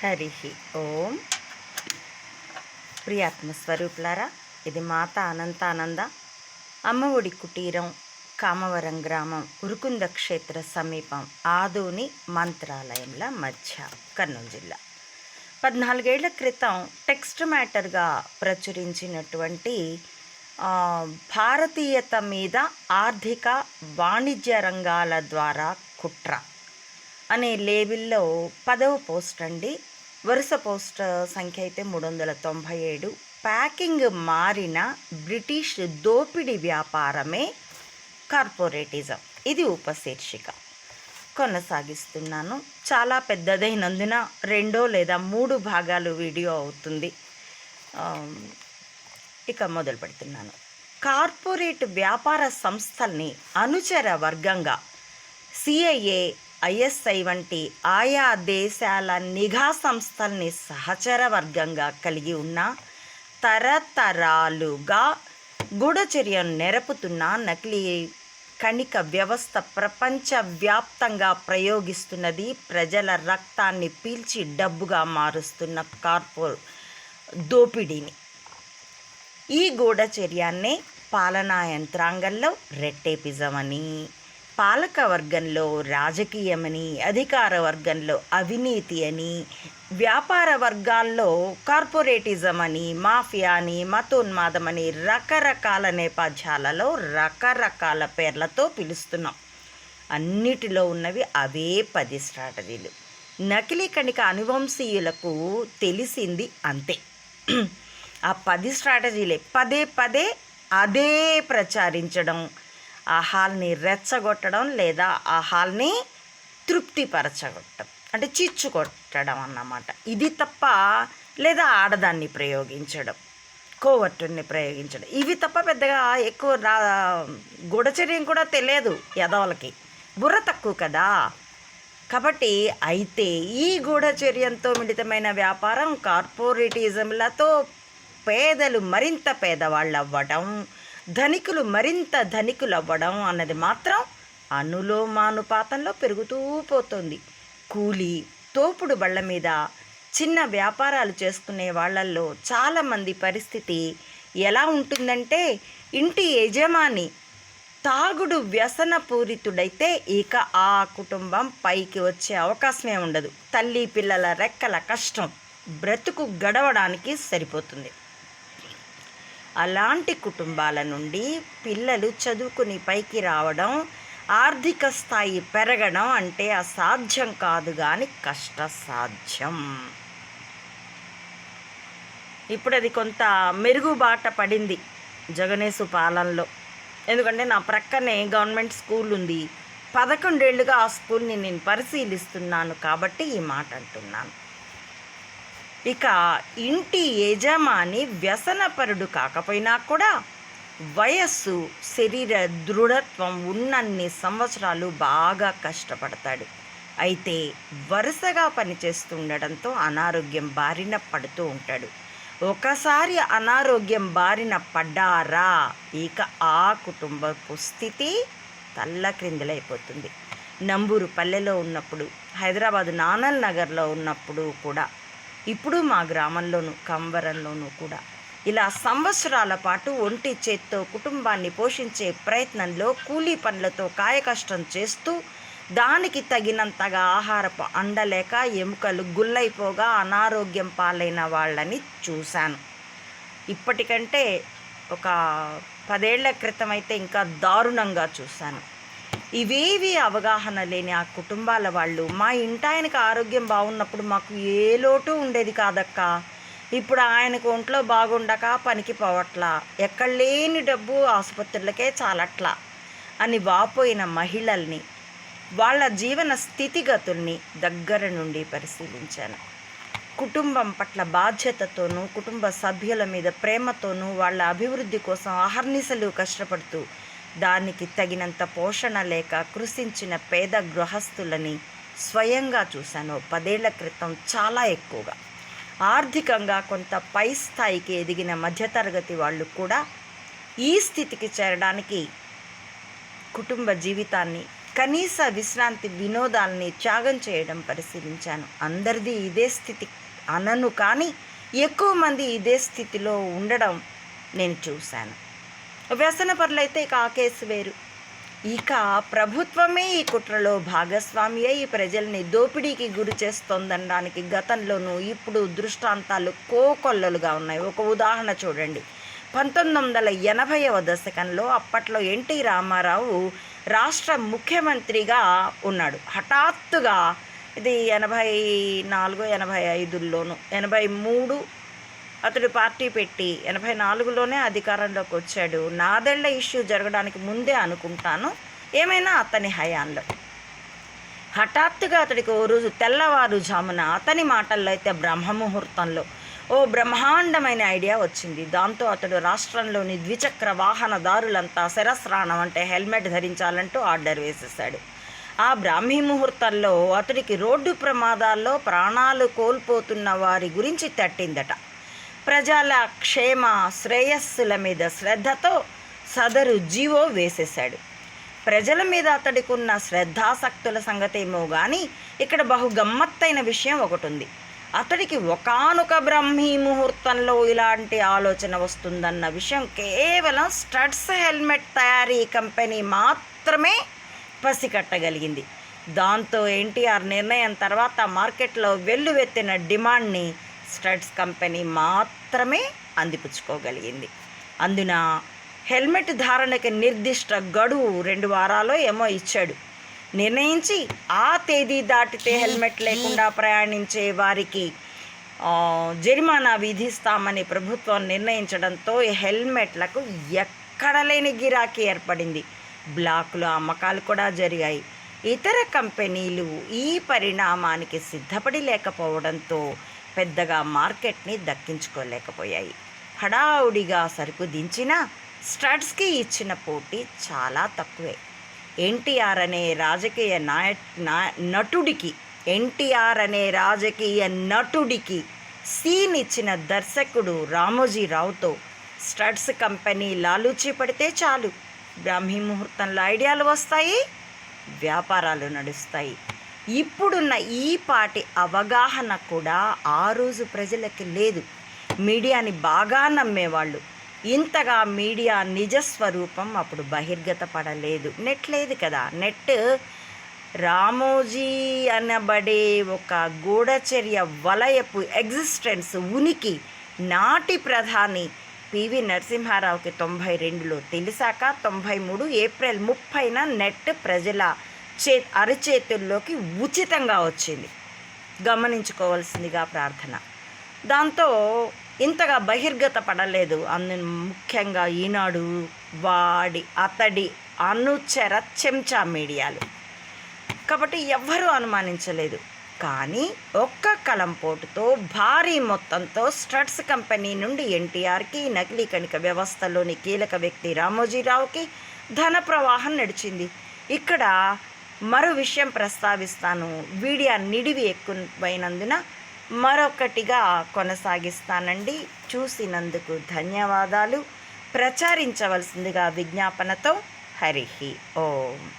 హరి ఓం. ప్రియాత్మస్వరూపులారా ఇది మాత అనంతానంద అమ్మఒడి కుటీరం కామవరం గ్రామం ఉరుకుంద క్షేత్ర సమీపం ఆదోని మంత్రాలయంల మధ్య కర్నూలు జిల్లా. పద్నాలుగేళ్ళ క్రితం టెక్స్ట్ మ్యాటర్గా ప్రచురించినటువంటి భారతీయత మీద ఆర్థిక వాణిజ్య రంగాల ద్వారా కుట్ర అనే లేబిల్లో పదవ పోస్ట్ అండి వరుస పోస్ట్ సంఖ్య అయితే మూడు వందల తొంభై ఏడు. ప్యాకింగ్ మారిన బ్రిటిష్ దోపిడీ వ్యాపారమే కార్పొరేటిజం. ఇది ఉపశీర్షిక. కొనసాగిస్తున్నాను. చాలా పెద్దదైనందున రెండో లేదా మూడు భాగాలు వీడియో అవుతుంది. ఇక మొదలు పెడుతున్నాను. కార్పొరేట్ వ్యాపార సంస్థల్ని అనుచర వర్గంగా సిఐఏ ఐఎస్ఐ వంటి ఆయా దేశాల నిఘా సంస్థల్ని సహచర వర్గంగా కలిగి ఉన్న తరతరాలుగా గూఢచర్యను నెరపుతున్న నకిలీ కణిక వ్యవస్థ ప్రపంచవ్యాప్తంగా ప్రయోగిస్తున్నది ప్రజల రక్తాన్ని పీల్చి డబ్బుగా మారుస్తున్న కార్పో దోపిడీని. ఈ గూఢచర్యాన్నే పాలనా యంత్రాంగంలో రెట్టేపిజమని పాలక వర్గంలో రాజకీయమని అధికార వర్గంలో అవినీతి అని వ్యాపార వర్గాల్లో కార్పొరేటిజం అని మాఫియా అని మతోన్మాదం అని రకరకాల నేపథ్యాలలో రకరకాల పేర్లతో పిలుస్తున్నాం. అన్నిటిలో ఉన్నవి అవే పది స్ట్రాటజీలు. నకిలీ కణిక అనువంశీయులకు తెలిసింది అంతే. ఆ పది స్ట్రాటజీలే. పదే పదే అదే ప్రచారించడం ఆ హాల్ని రెచ్చగొట్టడం లేదా ఆ హాల్ని తృప్తిపరచగొట్టడం అంటే చిచ్చు కొట్టడం అన్నమాట. ఇది తప్ప లేదా ఆడదాన్ని ప్రయోగించడం కోవర్టుని ప్రయోగించడం ఇవి తప్ప పెద్దగా ఎక్కువ రా గూఢచర్యం కూడా తెలియదు యదవలకి. బుర్ర తక్కువ కదా. కాబట్టి అయితే ఈ గూఢచర్యంతో మిళితమైన వ్యాపారం కార్పొరేటిజంలతో పేదలు మరింత పేదవాళ్ళు అవ్వడం ధనికులు మరింత ధనికులు అవ్వడం అన్నది మాత్రం అనులోమానుపాతంలో పెరుగుతూ పోతుంది. కూలి తోపుడు బళ్ళ మీద చిన్న వ్యాపారాలు చేసుకునే వాళ్ళల్లో చాలామంది పరిస్థితి ఎలా ఉంటుందంటే ఇంటి యజమాని తాగుడు వ్యసన పూరితుడైతే ఇక ఆ కుటుంబం పైకి వచ్చే అవకాశమే ఉండదు. తల్లి పిల్లల రెక్కల కష్టం బ్రతుకు గడవడానికి సరిపోతుంది. అలాంటి కుటుంబాల నుండి పిల్లలు చదువుకుని పైకి రావడం ఆర్థిక స్థాయి పెరగడం అంటే అసాధ్యం కాదు కానీ కష్టసాధ్యం. ఇప్పుడు అది కొంత మెరుగుబాట పడింది జగనేసు పాలనలో. ఎందుకంటే నా ప్రక్కనే గవర్నమెంట్ స్కూల్ ఉంది. పదకొండేళ్ళుగా ఆ స్కూల్ని నేను పరిశీలిస్తున్నాను కాబట్టి ఈ మాట అంటున్నాను ఇక ఇంటి యజమాని వ్యసనపరుడు కాకపోయినా కూడా వయస్సు శరీర దృఢత్వం ఉన్నన్ని సంవత్సరాలు బాగా కష్టపడతాడు. అయితే వరుసగా పనిచేస్తుండడంతో అనారోగ్యం బారిన పడుతూ ఉంటాడు. ఒకసారి అనారోగ్యం బారిన పడ్డారా? ఇక ఆ కుటుంబపు స్థితి తల్ల క్రిందులైపోతుంది నంబూరు పల్లెలో ఉన్నప్పుడు హైదరాబాద్ నానల్ నగర్లో ఉన్నప్పుడు కూడా ఇప్పుడు మా గ్రామంలోను కంవరంలోనూ కూడా. ఇలా సంవత్సరాల పాటు ఒంటి చేత్తో కుటుంబాన్ని పోషించే ప్రయత్నంలో కూలీ పనులతో కాయకష్టం చేస్తూ దానికి తగినంతగా ఆహారపు అండలేక ఎముకలు గుల్లైపోగా అనారోగ్యం పాలైన వాళ్ళని చూశాను. ఇప్పటికంటే ఒక పదేళ్ళ క్రితం అయితే ఇంకా దారుణంగా చూశాను. ఇవేవి అవగాహన లేని ఆ కుటుంబాల వాళ్ళు. మా ఇంటాయనకి ఆరోగ్యం బాగున్నప్పుడు మాకు ఏ లోటు ఉండేది కాదక్క. ఇప్పుడు ఆయనకు ఒంట్లో బాగుండక పనికి పోవట్లా. ఎక్కడ లేని డబ్బు ఆసుపత్రులకే చాలట్లా అని వాపోయిన మహిళల్ని వాళ్ళ జీవన స్థితిగతుల్ని దగ్గర నుండి పరిశీలించాను. కుటుంబం పట్ల బాధ్యతతోనూ కుటుంబ సభ్యుల మీద ప్రేమతోనూ వాళ్ళ అభివృద్ధి కోసం అహర్నిశలు కష్టపడుతూ దానికి తగినంత పోషణ లేక కృషించిన పేద గృహస్థులని స్వయంగా చూశాను. పదేళ్ళ క్రితం చాలా ఎక్కువగా. ఆర్థికంగా కొంత పై స్థాయికి ఎదిగిన మధ్యతరగతి వాళ్ళు కూడా ఈ స్థితికి చేరడానికి కుటుంబ జీవితాన్ని కనీస విశ్రాంతి వినోదాల్ని త్యాగం చేయడం పరిశీలించాను. అందరిది ఇదే స్థితి. అనను కానీ ఎక్కువ మంది ఇదే స్థితిలో ఉండడం నేను చూశాను. వ్యసనపరులైతే ఇక ఆ కేసు వేరు. ఇక ప్రభుత్వమే ఈ కుట్రలో భాగస్వామి అయి ప్రజల్ని దోపిడీకి గురి చేస్తోందనడానికి గతంలోనూ ఇప్పుడు దృష్టాంతాలు కోకొల్లలుగా ఉన్నాయి. ఒక ఉదాహరణ చూడండి. పంతొమ్మిది వందల ఎనభైవ దశకంలో అప్పట్లో ఎన్టీ రామారావు రాష్ట్ర ముఖ్యమంత్రిగా ఉన్నాడు. హఠాత్తుగా ఇది ఎనభై నాలుగు ఎనభై ఐదుల్లోను ఎనభై మూడు అతడు పార్టీ పెట్టి ఎనభై నాలుగులోనే అధికారంలోకి వచ్చాడు. నాదెళ్ళ ఇష్యూ జరగడానికి ముందే అనుకుంటాను. ఏమైనా అతని హయాంలో. హఠాత్తుగా అతడికి ఓ రోజు తెల్లవారుజామున అతని మాటల్లో అయితే బ్రహ్మముహూర్తంలో ఓ బ్రహ్మాండమైన ఐడియా వచ్చింది. దాంతో అతడు రాష్ట్రంలోని ద్విచక్ర వాహనదారులంతా శిరస్రాణం అంటే హెల్మెట్ ధరించాలంటూ ఆర్డర్ వేసేశాడు. ఆ బ్రాహ్మీ ముహూర్తంలో అతడికి రోడ్డు ప్రమాదాల్లో ప్రాణాలు కోల్పోతున్న వారి గురించి తట్టిందట. ప్రజల క్షేమ శ్రేయస్సుల మీద శ్రద్ధతో సదరు జీవో వేసేశాడు. ప్రజల మీద అతడికి ఉన్న శ్రద్ధాసక్తుల సంగతేమో కానీ ఇక్కడ బహు గమ్మత్తైన విషయం ఒకటి ఉంది అతడికి ఒకనొక బ్రహ్మీ ముహూర్తంలో ఇలాంటి ఆలోచన వస్తుందన్న విషయం కేవలం స్టడ్స్ హెల్మెట్ తయారీ కంపెనీ మాత్రమే పసికట్టగలిగింది. దాంతో ఎన్టీఆర్ నిర్ణయం తర్వాత మార్కెట్లో వెల్లువెత్తిన డిమాండ్ని స్టడ్స్ కంపెనీ మాత్రమే అందిపుచ్చుకోగలిగింది. అందున హెల్మెట్ ధారణకి నిర్దిష్ట గడువు రెండు వారాలో ఏమో ఇచ్చాడు. నిర్ణయించి ఆ తేదీ దాటితే హెల్మెట్ లేకుండా ప్రయాణించే వారికి జరిమానా విధిస్తామని ప్రభుత్వం నిర్ణయించడంతో హెల్మెట్లకు ఎక్కడ లేని గిరాకీ ఏర్పడింది. బ్లాకులు అమ్మకాలు కూడా జరిగాయి. ఇతర కంపెనీలు ఈ పరిణామానికి సిద్ధపడి లేకపోవడంతో పెద్దగా మార్కెట్ని దక్కించుకోలేకపోయాయి. హడావుడిగా సరుకు దించిన స్టడ్స్కి ఇచ్చిన పోటీ చాలా తక్కువే. ఎన్టీఆర్ అనే రాజకీయ నాయ నా- నటుడికి ఎన్టీఆర్ అనే రాజకీయ నటుడికి సీన్ ఇచ్చిన దర్శకుడు రామోజీరావుతో స్టడ్స్ కంపెనీ లాలూచి పడితే చాలు. బ్రాహ్మీ ముహూర్తంలో ఐడియాలు వస్తాయి వ్యాపారాలు నడుస్తాయి. ఇప్పుడున్న ఈ పాటి అవగాహన కూడా ఆ రోజు ప్రజలకి లేదు. మీడియాని బాగా నమ్మేవాళ్ళు. ఇంతగా మీడియా నిజస్వరూపం అప్పుడు బహిర్గత పడలేదు నెట్ లేదు కదా. నెట్ రామోజీ అనబడే ఒక గూఢచర్య వలయపు ఎగ్జిస్టెన్స్ ఉనికి నాటి ప్రధాని పివి నరసింహారావుకి తొంభై రెండులో తెలిసాక తొంభై మూడు ఏప్రిల్ ముప్పైన నెట్ ప్రజల చే అరచేతుల్లోకి ఉచితంగా వచ్చింది. గమనించుకోవాల్సిందిగా ప్రార్థన. దాంతో ఇంతగా బహిర్గత పడలేదు. అందు ముఖ్యంగా ఈనాడు వాడి అతడి అనుచర చెంచా మీడియాలు. కాబట్టి ఎవ్వరూ అనుమానించలేదు. కానీ ఒక్క కలంపోటుతో భారీ మొత్తంతో స్టడ్స్ కంపెనీ నుండి ఎన్టీఆర్కి నకిలీ కణిక వ్యవస్థలోని కీలక వ్యక్తి రామోజీరావుకి ధన ప్రవాహం నడిచింది. ఇక్కడ మరో విషయం ప్రస్తావిస్తాను. వీడియో నిడివి ఎక్కువైనందున మరొకటిగా కొనసాగిస్తానండి. చూసినందుకు ధన్యవాదాలు. ప్రచారించవలసిందిగా విజ్ఞాపనతో హరిహి ఓం.